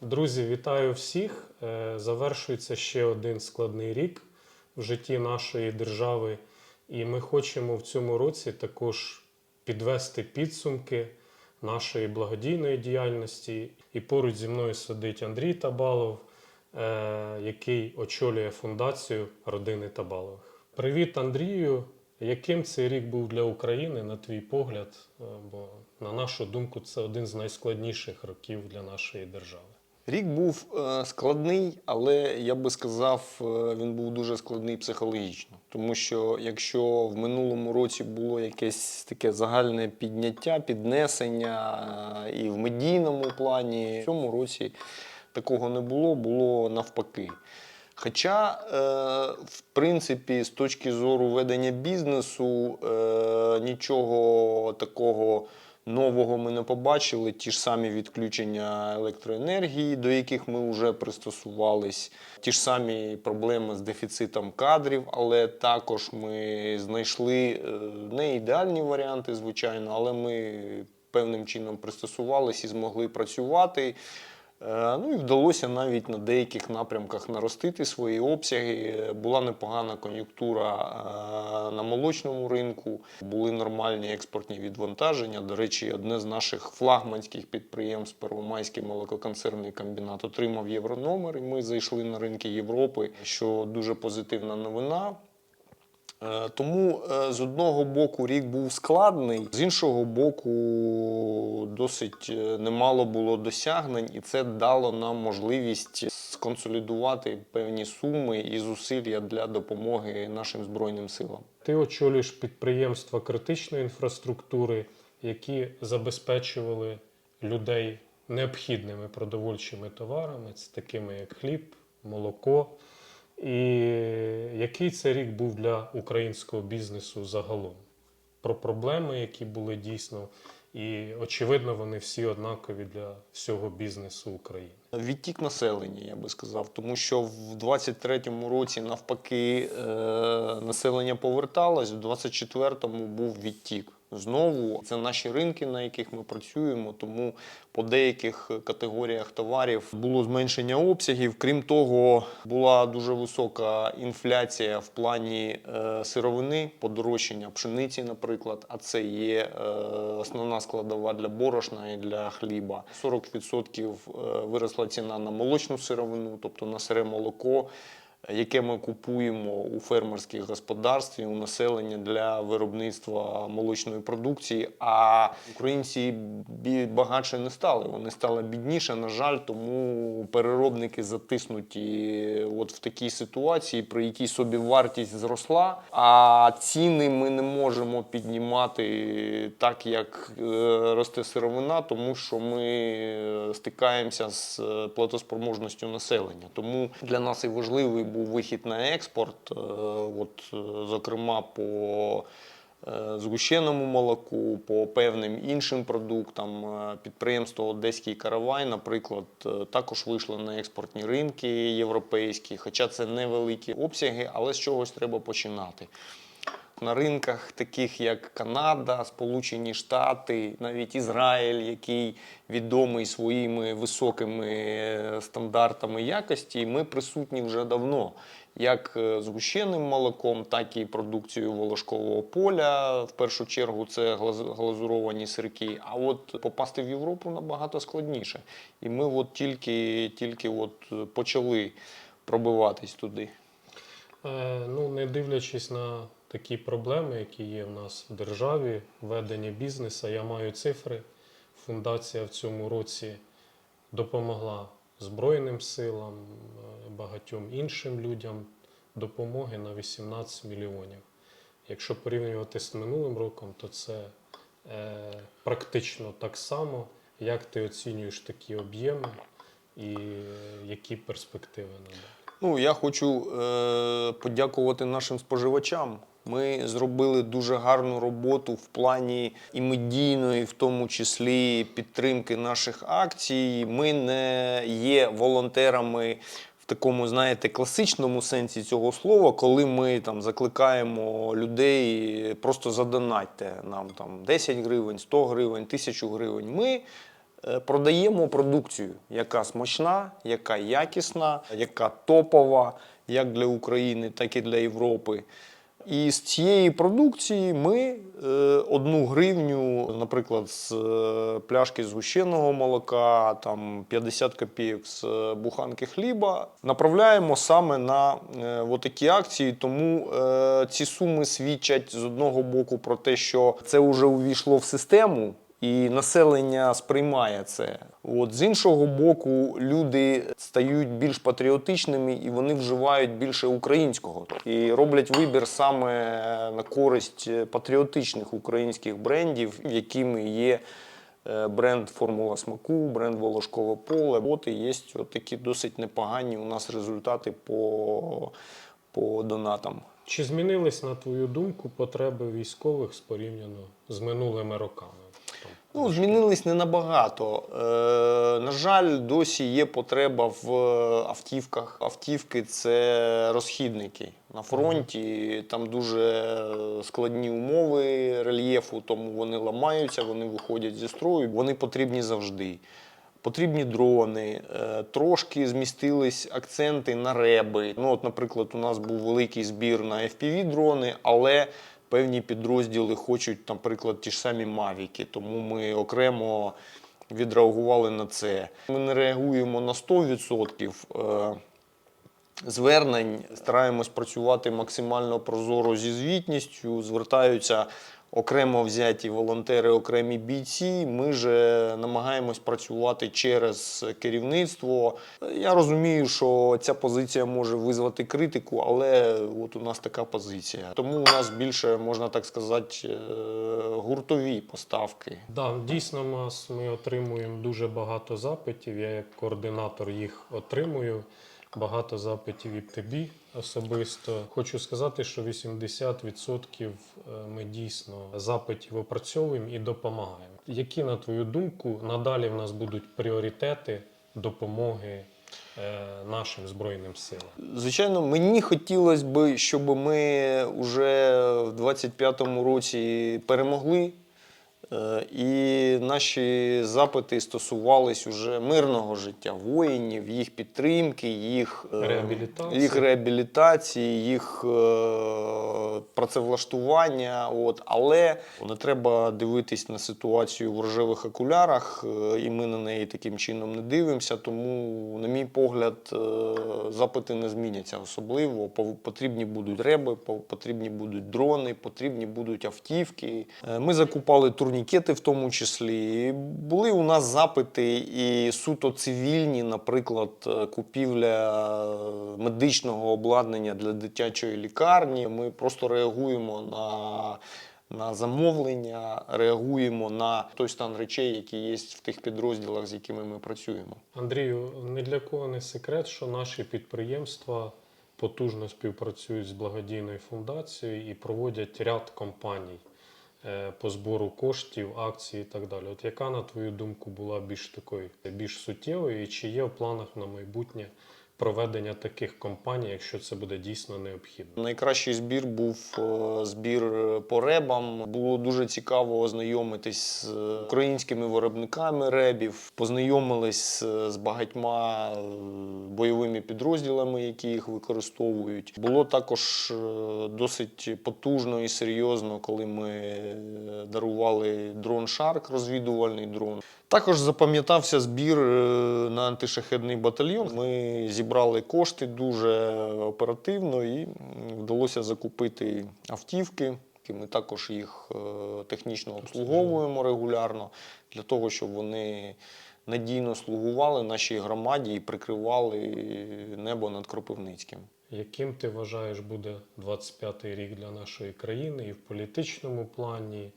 Друзі, вітаю всіх. Е, Завершується ще один складний рік в житті нашої держави, і ми хочемо в цьому році також підвести підсумки нашої благодійної діяльності. І поруч зі мною сидить Андрій Табалов, е, який очолює фундацію родини Табалових. Привіт, Андрію! Яким цей рік був для України, на твій погляд? Е, Бо, на нашу думку, це один з найскладніших років для нашої держави. Рік був е, складний, але я би сказав, е, він був дуже складний психологічно. Тому що якщо в минулому році було якесь таке загальне підняття, піднесення е, і в медійному плані, в цьому році такого не було, було навпаки. Хоча, в принципі, з точки зору ведення бізнесу, нічого такого нового ми не побачили. Ті ж самі відключення електроенергії, до яких ми вже пристосувались, ті ж самі проблеми з дефіцитом кадрів, але також ми знайшли е, не ідеальні варіанти, звичайно, але ми певним чином пристосувались і змогли працювати. Е, Ну і вдалося навіть на деяких напрямках наростити свої обсяги. Була непогана кон'юнктура е, на молочному ринку, були нормальні експортні відвантаження. До речі, одне з наших флагманських підприємств, Первомайський молококонцерний комбінат, отримав єврономер, і ми зайшли на ринки Європи, що дуже позитивна новина. Е, Тому е, з одного боку рік був складний, з іншого боку, досить е, немало було досягнень, і це дало нам можливість сконсолідувати певні суми і зусилля для допомоги нашим збройним силам. Ти очолюєш підприємства критичної інфраструктури, які забезпечували людей необхідними продовольчими товарами, це такими як хліб, молоко. І який це рік був для українського бізнесу загалом? Про проблеми, які були дійсно, і очевидно, вони всі однакові для всього бізнесу України. Відтік населення, я би сказав, тому що в 23-му році навпаки е, населення поверталось, в 24-му був відтік. Знову це наші ринки, на яких ми працюємо, тому по деяких категоріях товарів було зменшення обсягів. Крім того, була дуже висока інфляція в плані е, сировини, подорожчання пшениці, наприклад. А це є е, основна складова для борошна і для хліба. 40% е, виросла ціна на молочну сировину, тобто на сире молоко яке ми купуємо у фермерських господарстві, у населення для виробництва молочної продукції. А українці багатше не стали. Вони стали бідніше, на жаль, тому переробники затиснуті от в такій ситуації, при якій собі вартість зросла, а ціни ми не можемо піднімати так, як е, росте сировина, тому що ми стикаємося з е, платоспроможністю населення. Тому для нас і важливий був вихід на експорт, е, от, е, зокрема по е, згущеному молоку, по певним іншим продуктам. Підприємство Одеський каравай, наприклад, також вийшло на експортні ринки європейські, хоча це невеликі обсяги, але з чогось треба починати. На ринках, таких як Канада, Сполучені Штати, навіть Ізраїль, який відомий своїми високими е, стандартами якості, ми присутні вже давно. Як е, з гущеним молоком, так і продукцією волошкового поля. В першу чергу це глазуровані сирки. А от попасти в Європу набагато складніше. І ми от тільки, тільки от почали пробиватись туди. Е, Ну, не дивлячись на такі проблеми, які є в нас в державі, ведення бізнесу, я маю цифри. Фундація в цьому році допомогла Збройним силам, е, багатьом іншим людям допомоги на 18 мільйонів. Якщо порівнювати з минулим роком, то це е, практично так само. Як ти оцінюєш такі об'єми і е, які перспективи надалі? Ну, я хочу е, подякувати нашим споживачам. Ми зробили дуже гарну роботу в плані і медійної, в тому числі підтримки наших акцій. Ми не є волонтерами в такому, знаєте, класичному сенсі цього слова, коли ми там закликаємо людей просто задонатьте нам там 10 гривень, 100 гривень, 1000 гривень. Ми е, продаємо продукцію, яка смачна, яка якісна, яка топова, як для України, так і для Європи. І з цієї продукції ми е, одну гривню, наприклад, з е, пляшки згущеного молока, там 50 копійок з е, буханки хліба, направляємо саме на такі акції. Тому ці суми свідчать з одного боку про те, що це вже увійшло в систему. І населення сприймає це. От з іншого боку, люди стають більш патріотичними і вони вживають більше українського і роблять вибір саме на користь патріотичних українських брендів, якими є е, бренд Формула смаку, бренд Волошкове поле. От і є такі досить непогані у нас результати по, по донатам. Чи змінились, на твою думку, потреби військових з порівняно з минулими роками? Ну, змінились не набагато. Е, на жаль, досі є потреба в автівках. Автівки це розхідники. На фронті там дуже складні умови рельєфу, тому вони ламаються, вони виходять зі строю, вони потрібні завжди. Потрібні дрони, е, трошки змістились акценти на реби. Ну, от, наприклад, у нас був великий збір на FPV-дрони, але певні підрозділи хочуть, наприклад, ті ж самі мавіки, тому ми окремо відреагували на це. Ми не реагуємо на 100% е, звернень, стараємось працювати максимально прозоро зі звітністю, звертаються. Окремо взяті волонтери, окремі бійці. Ми же намагаємось працювати через керівництво. Я розумію, що ця позиція може визвати критику, але от у нас така позиція. Тому у нас більше можна так сказати е, гуртові поставки. Да, дійсно, нас ми отримуємо дуже багато запитів. Я як координатор їх отримую. Багато запитів від тобі особисто. Хочу сказати, що 80% ми дійсно запитів опрацьовуємо і допомагаємо. Які, на твою думку, надалі в нас будуть пріоритети допомоги е, нашим Збройним силам? Звичайно, мені хотілося б, щоб ми вже в 25-му році перемогли. Е, І наші запити стосувались уже мирного життя воїнів, їх підтримки, їх е, Реабілітації. їх реабілітації, їх е, працевлаштування. От. Але не треба дивитись на ситуацію в рожевих окулярах, і ми на неї таким чином не дивимося. Тому, на мій погляд, запити не зміняться особливо. Потрібні будуть реби, потрібні будуть дрони, потрібні будуть автівки. Ми закупали турнікети в тому числі. Були у нас запити і суто цивільні, наприклад, е, купівля е, медичного обладнання для дитячої лікарні. Ми просто реагуємо на. На замовлення реагуємо на той стан речей, які є в тих підрозділах, з якими ми працюємо. Андрію, ні для кого не секрет, що наші підприємства потужно співпрацюють з благодійною фундацією і проводять ряд кампаній е, по збору коштів, акцій і так далі. От яка, на твою думку, була більш такою, більш суттєвою, і чи є в планах на майбутнє проведення таких кампаній, якщо це буде дійсно необхідно? Найкращий збір був е, збір по ребам. Було дуже цікаво ознайомитись з українськими виробниками ребів. Познайомились е, з багатьма е, бойовими підрозділами, які їх використовують. Було також е, досить потужно і серйозно, коли ми е, дарували дрон Шарк, розвідувальний дрон. Також запам'ятався збір е, на антишахедний батальйон. Ми зібрали кошти дуже оперативно і вдалося закупити автівки. Ми також їх е, технічно обслуговуємо регулярно для того, щоб вони надійно слугували нашій громаді і прикривали небо над Кропивницьким. Яким ти вважаєш буде 25-й рік для нашої країни і в політичному плані,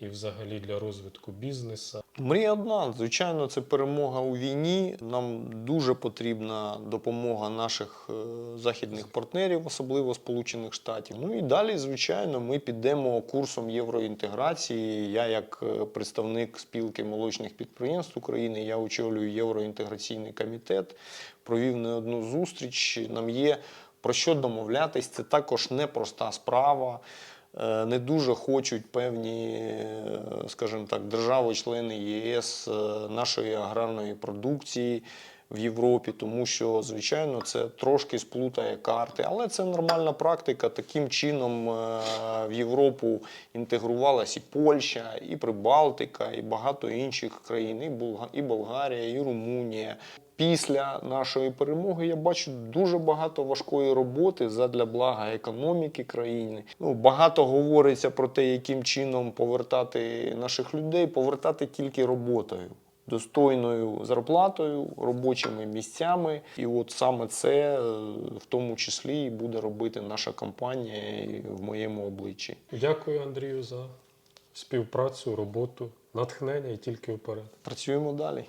і взагалі для розвитку бізнесу? Мрія одна, звичайно, це перемога у війні. Нам дуже потрібна допомога наших е, західних партнерів, особливо Сполучених Штатів. Ну і далі, звичайно, ми підемо курсом євроінтеграції. Я, як е, представник спілки молочних підприємств України, я очолюю євроінтеграційний комітет, провів не одну зустріч. Нам є про що домовлятись. Це також непроста справа. Е, не дуже хочуть певні, е, скажімо так, держави-члени ЄС е, нашої аграрної продукції в Європі, тому що, звичайно, це трошки сплутає карти, але це нормальна практика. Таким чином в Європу інтегрувалась і Польща, і Прибалтика, і багато інших країн, і Болгарія, і Румунія. Після нашої перемоги я бачу дуже багато важкої роботи задля блага економіки країни. Ну багато говориться про те, яким чином повертати наших людей, повертати тільки роботою. Достойною зарплатою, робочими місцями, і от саме це е, в тому числі і буде робити наша компанія і в моєму обличчі. Дякую, Андрію, за співпрацю, роботу, натхнення і тільки вперед. Працюємо далі.